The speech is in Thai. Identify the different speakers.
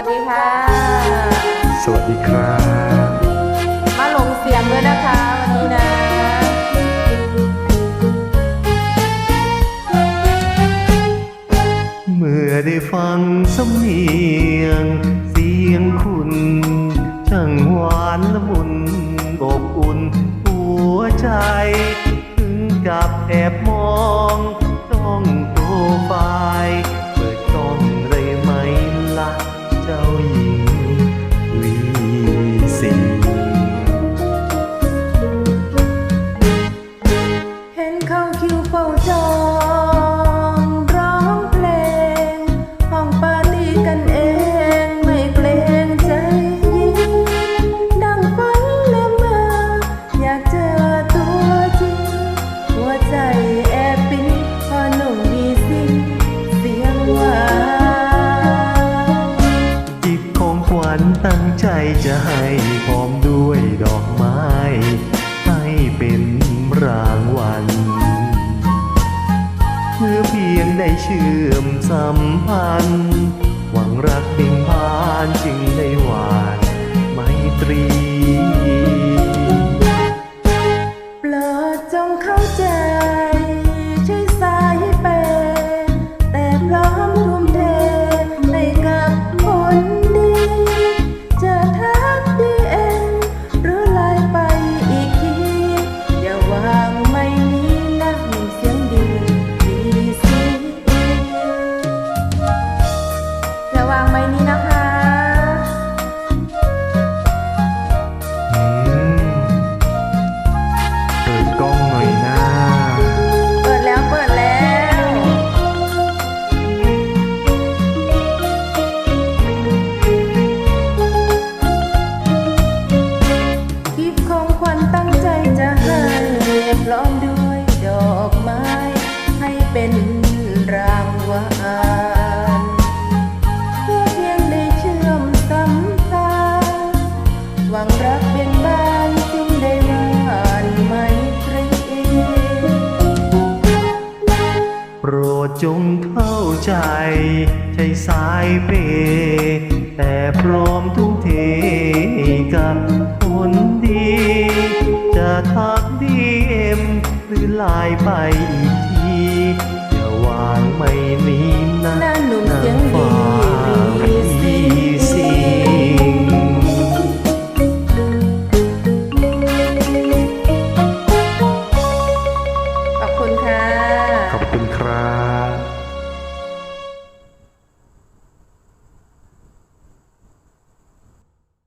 Speaker 1: วัสดีค่ะ
Speaker 2: สวัสดีครับ
Speaker 1: มาลงเสียงด้วยนะคะวันนี้นะ
Speaker 2: เมื่อได้ฟังสำเนียง เสียงคุณช่างหวานละมุนอบอุ่นหัวใจ ถึงกับแอบมองจ้องโปรไฟ สี
Speaker 1: เห็นเตั้งใจจะ
Speaker 2: ให้พร้อมด้วยดอกไม้ ให้เป็นรางวัลเพื่อเพียงได้เชื่อมสัมพันธ์ วั
Speaker 1: ญตั้งใจจะให้พร้อมด้วยดอกไม้ ให้เป็นรางวัลเพื่อเพียงได้เชื่อมสัมพันธ์หวังรักเป็นบ้านจึงได้หวานไมตรี
Speaker 2: โปรดจงเข้าใจใช่สายเปย์แต่พร้อมทุ่มเทกับ ไลน์ไป